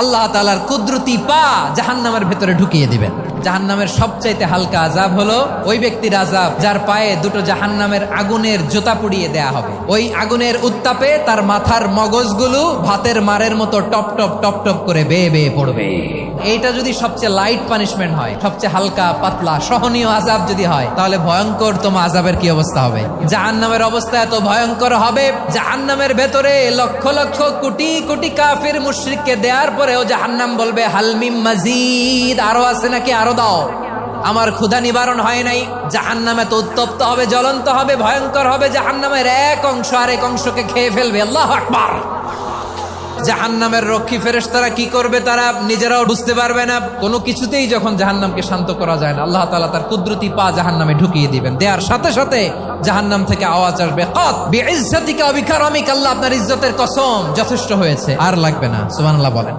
আল্লাহ তালার কুদরতি পা জাহান্নামের ভেতরে ঢুকিয়ে দিবেন। জাহান্নামের সবচাইতে হালকা আজাব হলো ওই ব্যক্তির আজাব যার পায়ে দুটো জাহান্নামের আগুনের জোতা পুড়িয়ে দেয়া হবে। ওই আগুনের উত্তাপে তার মাথার মগজগুলো ভাতের মারের মতো টপ টপ টপ টপ করে বেয়ে বেয়ে পড়বে। এইটা যদি সবচেয়ে লাইট পানিশমেন্ট হয়, সবচেয়ে হালকা, পাতলা, সহনীয় আজাব যদি হয়, তাহলে ভয়ঙ্কর তোমার আজাবের কি অবস্থা হবে? জাহান্নামের অবস্থা এত ভয়ঙ্কর হবে, জাহান্নামের ভেতরে লক্ষ লক্ষ কোটি কোটি কাফির মুশরিককে দেওয়ার পরেও জাহান্নাম বলবে হালমিম মাজিদ। আরও আছে নাকি? আরও দাও। আমার ক্ষুধা নিবারণ হয় নাই। জাহান্নামে তো উত্তপ্ত হবে, জ্বলন্ত হবে, ভয়ঙ্কর হবে। জাহান্নামের এক অংশ আর এক অংশকে খেয়ে ফেলবে। আল্লাহ আকবার। জাহান্নামের রক্ষী ফেরেস তারা কি করবে তারা নিজেরাও বুঝতে পারবে না। কোনো কিছুতেই যখন জাহান্নামকে শান্ত করা যায় না, আল্লাহ তালা তার কুদরতি পা জাহান্নামে ঢুকিয়ে দিবেন। দেওয়ার সাথে সাথে জাহান্নাম থেকে আওয়াজ আসবে, কত বিইজ্জাতিকা অমিক বিকারামিক, আল্লাহ আপনার ইজ্জতের কসম যথেষ্ট হয়েছে, আর লাগবে না। সুবহানাল্লাহ বলেন।